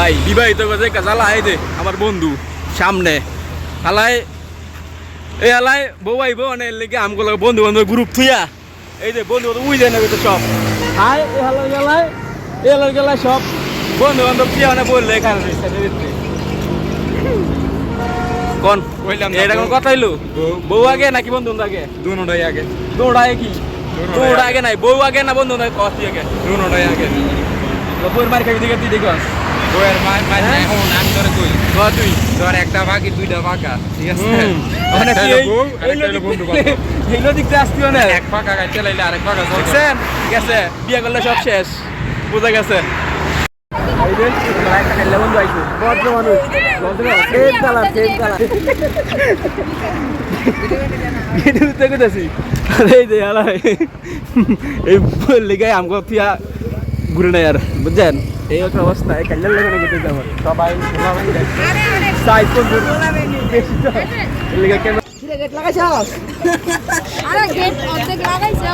ভাই বিবাহিত কথা জ্বালা এই যে আমার বন্ধু সামনে। হালাই এই হালাই বউ আইব মানে এর লেগে আমগুলো বন্ধু বান্ধব গ্রুপ থুইয়া। এই যে বন্ধু বান্ধব উই যায় না সব। হাই হালাই হালাই সব। বন্ধু বান্ধব থুইয়া মানে বললে এখানে। কোন কইলাম না, এটা কোন কথা হইল? বউ- আগে নাকি বন্ধু আগে? দুনোটাই আগে। দৌড়া আগে কি? নাই বউ আগে না বন্ধু আগে কষ্ট আগে? দুনোটাই আগে। বউর মার খাবি দিকে তুই দেখস বইয়ের মায়ের হ্যাঁ? এখন আমি ধরে কই? তুই। ধর একটা বাকি দুইটা বাঁকা ঠিক আছে। মানে কি এই- আরেকটা বন্ধু। এই নদীতে আসতিও না। এক ফাঁকা গাড়ি চালাইলে আরেক ফাঁকা চলবে। দেখছেন? ঠিক আছে বিয়ে করলে সব শেষ। বোঝা গেছে। এই লেগে আমগো থিয়া ঘুরে নাই আর বুঝছেন? এই একটা অবস্থা এই কাল্লার লাগে নাকি তুই আমার সবাই কোন তো। এর লেগে আরে গেট অর্ধেক লাগাইছে।